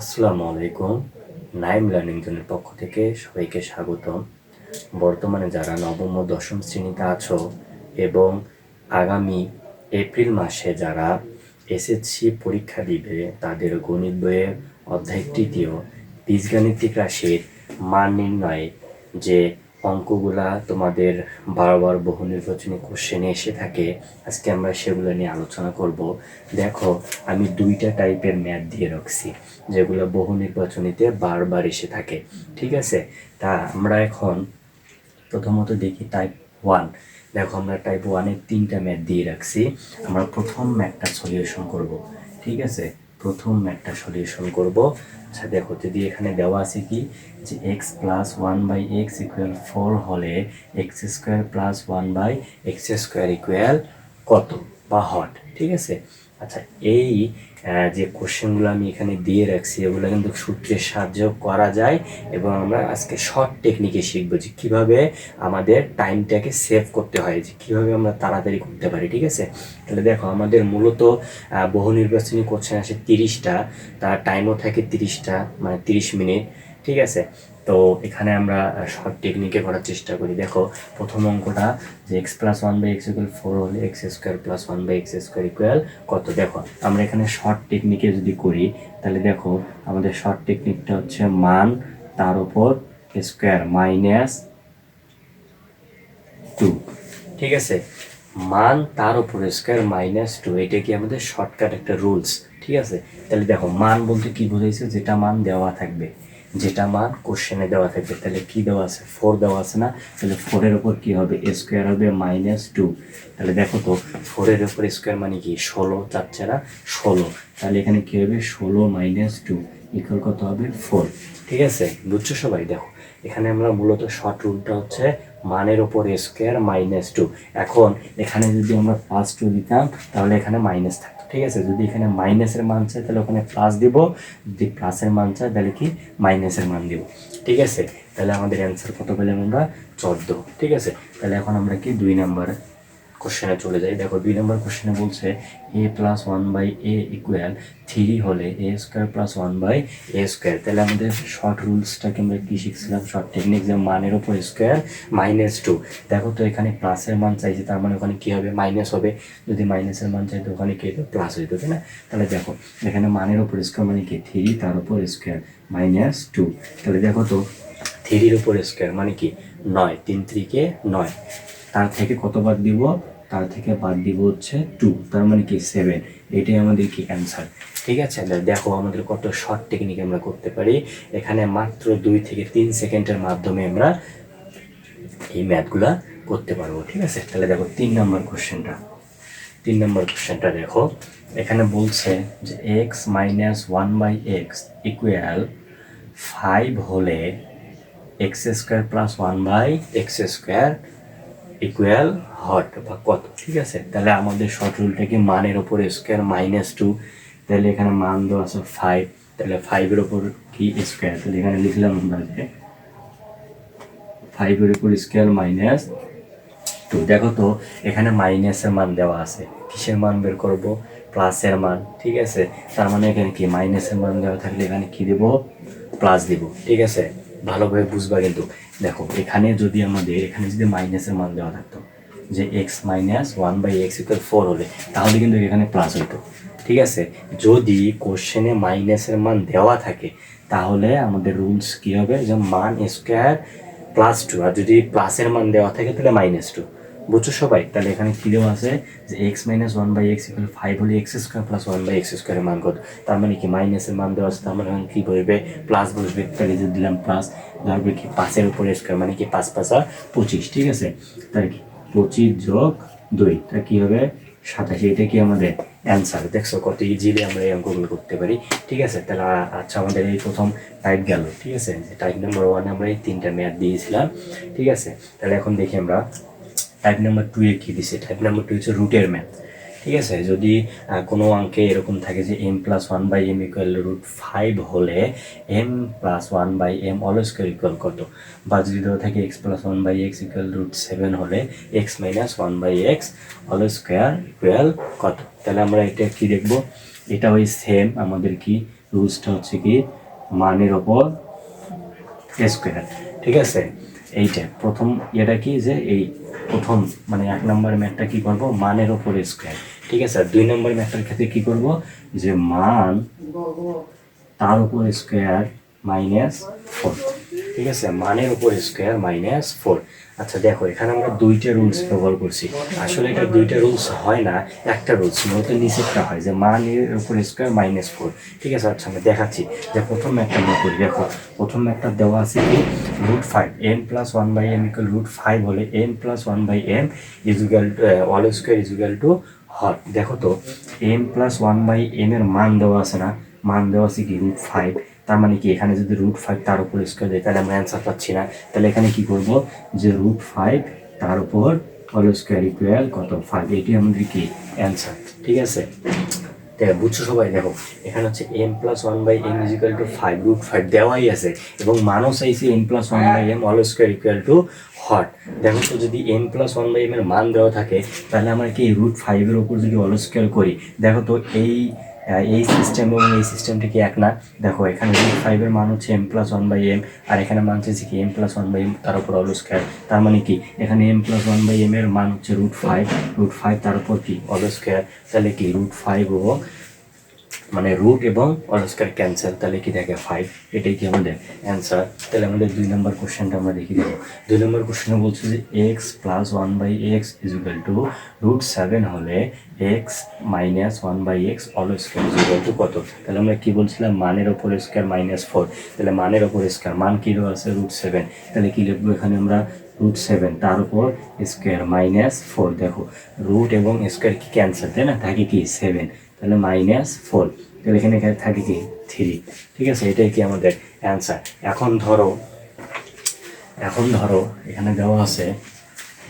আসসালামু আলাইকুম। নাইম লার্নিং জোনের পক্ষ থেকে সবাইকে স্বাগত বর্তমানে যারা নবম ও দশম শ্রেণীতে আছো এবং আগামী এপ্রিল মাসে যারা এসএসসি পরীক্ষা দিবে, তাদের গণিত বইয়ের অধ্যায় তৃতীয় বীজগাণিতিক রাশির মান নির্ণয়ে যে অঙ্কগুলা তোমাদের বারবার বহু নির্বাচনী কোশ্চেনে এসে থাকে। আজকে আমরা সেগুলো নিয়ে আলোচনা করব। দেখো, আমি দুইটা টাইপের ম্যাথ দিয়ে রাখছি, যেগুলো বহু নির্বাচনীতে বারবার এসে থাকে। ঠিক আছে? তা আমরা এখন প্রথমত দেখি টাইপ ওয়ান দেখো, আমরা টাইপ ওয়ানের তিনটা ম্যাথ দিয়ে রাখছি। আমরা প্রথম ম্যাথটা সলিউশন করব। ঠিক আছে? প্রথম একটা সলিউশন করব। আচ্ছা দেখো, যদি এখানে দেওয়া আছে কি? যে x plus one by x equal four হলে x square plus one by x square equal কত? বা হট, ঠিক আছে? আচ্ছা এই যে কোশ্চেনগুলো আমি এখানে দিয়ে রাখছি, এগুলো কিন্তু সূত্রের সাহায্য করা যায় এবং আমরা আজকে শর্ট টেকনিকে শিখব যে কীভাবে আমাদের টাইমটাকে সেভ করতে হয়, যে কীভাবে আমরা তাড়াতাড়ি করতে পারি, ঠিক আছে? তাহলে দেখো, আমাদের মূলত বহু নির্বাচনী কোশ্চেন আসে তিরিশটা, তার টাইমও থাকে তিরিশটা মানে তিরিশ মিনিট, ঠিক আছে? তো এখানে আমরা শর্ট টেকনিকে করার চেষ্টা করি। দেখো, প্রথম অঙ্কটা যে x plus one by x equal four হলে x square plus one by x square equal কত? দেখো, আমরা এখানে শর্ট টেকনিকে যদি করি, তাহলে দেখো, আমাদের শর্ট টেকনিকটা হচ্ছে মান, তার উপর স্কোয়ার মাইনাস টু ঠিক আছে? মান, তার উপর স্কোয়ার মাইনাস টু এটা কি আমাদের শর্টকাট একটা রুলস ঠিক আছে? তাহলে দেখো, মান বলতে কি বোঝাইছে? যেটা মান দেওয়া থাকবে। যেটা মান কোশ্চেনে দেওয়া থাকবে, তাহলে কি দেওয়া আছে? ফোর দেওয়া আছে না? তাহলে ফোরের উপর কি হবে? স্কোয়ার হবে মাইনাস টু তাহলে দেখো তো ফোরের উপর স্কোয়ার মানে কি? ষোলো চাচ্ছে না ষোলো। তাহলে এখানে কি হবে? ষোলো মাইনাস টু ইকুয়াল কত হবে? ফোর ঠিক আছে? বুঝছ সবাই? দেখো, এখানে আমরা মূলত শর্ট রুলটা হচ্ছে মানের ওপর স্কোয়ার মাইনাস টু এখন, এখানে যদি আমরা প্লাস টু দিতাম, তাহলে এখানে মাইনাস থাকতো। ঠিক আছে? যদি এখানে মাইনাসের মান চাই, তাহলে ওখানে প্লাস দিব। যদি প্লাসের মান চাই, তাহলে কি? মাইনাসের মান দিব। ঠিক আছে? তাহলে আমাদের অ্যান্সার কত পেলাম আমরা? চোদ্দ। ঠিক আছে? তাহলে এখন আমরা কি? দুই নাম্বার কোশ্চেনে চলে যাই। দেখো, দুই নম্বর কোশ্চেনে বলছে a plus one by a equal three হলে a square plus one by a square তাহলে আমাদের শর্ট রুলসটাকে আমরা কি শিখছিলাম? শর্ট টেকনিক যে মানের ওপর স্কোয়ার মাইনাস টু দেখো তো, এখানে প্লাসের মান চাইছে, তার মানে ওখানে কী হবে? মাইনাস হবে। যদি মাইনাসের মান চাই, তো ওখানে কি প্লাস হইতো, তাই না? তাহলে দেখো, এখানে মানের ওপর স্কোয়ার মানে কি? থ্রি তার উপর স্কোয়ার মাইনাস টু তাহলে দেখো তো থ্রির উপর স্কোয়ার মানে কি? নয়। তিন ত্রিকে নয়। তার থেকে কত বাদ দিব? তার থেকে বাদ দিব হচ্ছে টু তার মানে কি সেভেন এটাই আমাদের কি অ্যান্সার ঠিক আছে? দেখো আমাদের কত শর্ট টেকনিক আমরা করতে পারি। এখানে মাত্র দুই থেকে তিন সেকেন্ডের মাধ্যমে আমরা এই ম্যাথগুলা করতে পারব। ঠিক আছে? তাহলে দেখো তিন নম্বর কোশ্চেনটা তিন নম্বর কোশ্চেনটা দেখো। এখানে বলছে যে x minus one by x equal five হলে x square plus one by x square equal what বা কত, ঠিক আছে? তাহলে আমাদের শর্ট কি মানের ওপর স্কোয়ার মাইনাস টু তাহলে এখানে মান দেওয়া আছে ফাইভ তাহলে ফাইভের ওপর কি স্কোয়ার তাহলে এখানে লিখলাম আমরা যে ফাইভের উপর স্কোয়ার মাইনাস টু দেখো তো, এখানে মাইনাসের মান দেওয়া আছে। কিসের মান বের করব? প্লাসের মান, ঠিক আছে? তার মানে এখানে কি? মাইনাসের মান দেওয়া থাকলে এখানে কি দেব? প্লাস দিব, ঠিক আছে? ভালোভাবে বুঝবা কিন্তু। দেখো, এখানে যদি আমাদের, এখানে যদি মাইনাসের মান দেওয়া থাকতো, যে x minus one by x equal four হলে, তাহলে কিন্তু এখানে প্লাস হতো ঠিক আছে? যদি কোশ্চেনে মাইনাসের মান দেওয়া থাকে, তাহলে আমাদের রুলস কী হবে? যে মান স্কোয়ার প্লাস টু আর যদি প্লাসের মান দেওয়া থাকে, তাহলে মাইনাস টু বুঝছ সবাই? তাহলে এখানে কি দেওয়া আছে যে x minus one by x equal five হলে x square plus one by x স্কোয়ারের মান কত? তার মানে কি মাইনাসের মান দেওয়া আছে, তার মানে কি বসবে? প্লাস বসবে, তাহলে যে দিলাম প্লাস ধরবে কি পাঁচের উপরে স্কোয়ার মানে কি পাঁচ পাঁচা পঁচিশ, ঠিক আছে? তাই কি পঁচিশ যোগ দুই তা কী হবে? সাতাশি, এটা কি আমাদের অ্যান্সার দেখছ কত ইজিলি আমরা এই অঙ্কগুলো করতে পারি, ঠিক আছে? তাহলে আচ্ছা আমাদের এই প্রথম টাইপ গেল, ঠিক আছে? টাইপ নাম্বার ওয়ানে আমরা এই তিনটা ম্যাথ দিয়েছিলাম, ঠিক আছে? তাহলে এখন দেখি আমরা টাইপ নাম্বার টু এ কী দিছে? টাইপ নাম্বার টু হচ্ছে রুটের ম্যাথ ঠিক আছে? যদি কোনো অঙ্কে এরকম থাকে যে m plus one by m equal root five হলে m plus one by m whole square equal কত? বা যদি দেওয়া থাকে x plus one by x equal root seven হলে x minus one by x whole square equal কত? তাহলে আমরা এটা কি দেখব? এটা ওই সেম আমাদের কি? রুলসটা হচ্ছে কি? মানের ওপর স্কোয়ার ঠিক আছে? এইটা। প্রথম এটা কি যে এই প্রথম মানে এক নম্বর ম্যাথটা কি করব? মানের ওপর স্কোয়ার ঠিক আছে? আর দুই নম্বর ম্যাথটার ক্ষেত্রে কি করব? যে মান তার উপর স্কোয়ার মাইনাস ফোর ঠিক আছে? মানের উপর স্কোয়ার মাইনাস ফোর আচ্ছা দেখো, এখানে আমরা দুইটা রুলস ব্যবহার করছি। আসলে এটা দুইটা রুলস হয় না, একটা রুলস মূলত নিচেরটা হয়, যে মানের উপর স্কোয়ার মাইনাস ফোর ঠিক আছে আচ্ছা আমি দেখাচ্ছি। যে প্রথম একটা আমরা করি, দেখো, প্রথম একটা দেওয়া আছে কি? Root five m plus one by m equal root five হলে m plus one by m equal whole square equal to what দেখো তো m plus one by m এর মান দেওয়া আছে না? মান দেওয়া আছে কি? রুট ফাইভ তার মানে কি, এখানে যদি রুট ফাইভ তার উপর স্কোয়ার দেয়, তাহলে আমরা অ্যান্সার পাচ্ছি না। তাহলে এখানে কি করব? যে রুট ফাইভ তার উপর অল স্কোয়ার ইকুয়াল কত? ফাইভ এটি আমাদের কি? অ্যান্সার ঠিক আছে? বুঝছ সবাই, দেখো, এখানে হচ্ছে m plus one by m equal to five root five দেওয়াই আছে, এবং মানও চাইছি m plus one by m whole square equal to what দেখো তো, যদি m plus one by m এর মান দেওয়া থাকে, তাহলে আমরা কি রুট ফাইভের উপর যদি অল স্কোয়ার করি, দেখো তো, এই এই সিস্টেম এবং এই সিস্টেমটি কি এক না? দেখো, এখানে রুট ফাইভের মান হচ্ছে m plus one by m আর এখানে মান হচ্ছে কি m plus one by m তার উপর অল স্কোয়ার তার মানে কি? এখানে M plus one by M এর মান হচ্ছে রুট ফাইভ রুট ফাইভ তার উপর কি? অল স্কোয়ার তাহলে কি? রুট ফাইভ ও মানে রুট এবং অলস্কার ক্যান্সেল তাহলে কি থাকে ফাইভ এটাই কি আমাদের অ্যান্সার তাহলে আমাদের দুই নম্বর কোশ্চেনটা আমরা দেখি দেবো দুই নম্বর কোশ্চেনে বলছে যে x plus one by x equal to root seven হলে x minus one by x whole square equal to কত? তাহলে আমরা কী বলছিলাম? মানের ওপর স্কোয়ার মাইনাস ফোর তাহলে মানের ওপর স্কোয়ার মান কী আছে রুট সেভেন তাহলে কি লিখব এখানে আমরা? রুট সেভেন তার উপর স্কোয়ার মাইনাস ফোর দেখো রুট এবং স্কোয়ার কি ক্যান্সেল তাই না? থাকে কি? সেভেন তাহলে মাইনাস ফোর তাহলে এখানে এখানে থাকে কি? থ্রি ঠিক আছে? এটাই কি আমাদের অ্যান্সার এখন ধরো এখন ধরো এখানে দেওয়া আছে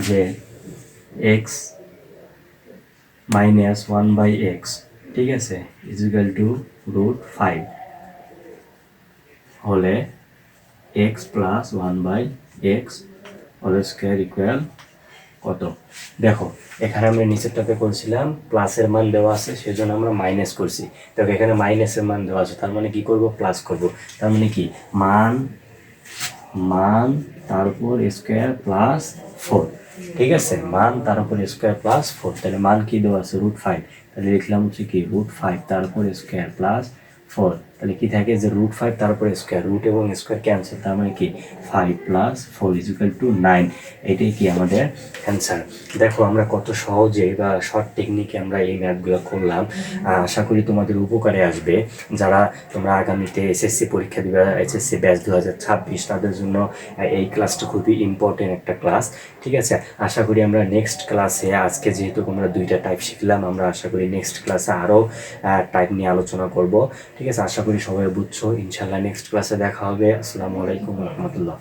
যে x minus one by x ঠিক আছে? ইজিক্যাল টু রুট ফাইভ হলে x plus one by x whole square equal কত? দেখো, এখানে আমরা নিচেরটাতে করছিলাম, প্লাসের মান দেওয়া আছে, সেজন্য আমরা মাইনাস করছি। দেখো, এখানে মাইনাসের মান দেওয়া আছে, তার মানে কি করব? প্লাস করব। তার মানে কি? মান মান তারপর স্কোয়ার প্লাস ফোর ঠিক আছে? মান, তার উপর স্কোয়ার প্লাস ফোর তাহলে মান কি দেওয়া আছে? রুট ফাইভ তাহলে লিখলাম হচ্ছে কি রুট ফাইভ তার উপর স্কোয়ার প্লাস ফোর তাহলে কি থাকে যে রুট ফাইভ তার উপরে স্কোয়ার রুট এবং স্কোয়ার ক্যান্সেল তার মানে কি? Five plus four equal to nine এটাই কি আমাদের অ্যান্সার দেখো, আমরা কত সহজে বা শর্ট টেকনিকে আমরা এই ম্যাথগুলো করলাম। আশা করি তোমাদের উপকারে আসবে। যারা তোমরা আগামীতে এসএসসি পরীক্ষা দিবে এসএসসি ব্যাচ দু হাজার ছাব্বিশ, তাদের জন্য এই ক্লাসটা খুবই ইম্পর্টেন্ট একটা ক্লাস ঠিক আছে? আশা করি আমরা নেক্সট ক্লাসে আজকে যেহেতু আমরা দুইটা টাইপ শিখলাম, আমরা আশা করি নেক্সট ক্লাসে আরও টাইপ নিয়ে আলোচনা করব। ঠিক আছে? আশা করি সবাই বুঝছ। ইনশাল্লাহ নেক্সট ক্লাসে দেখা হবে। আসসালামু আলাইকুম রহমতুল্লাহ।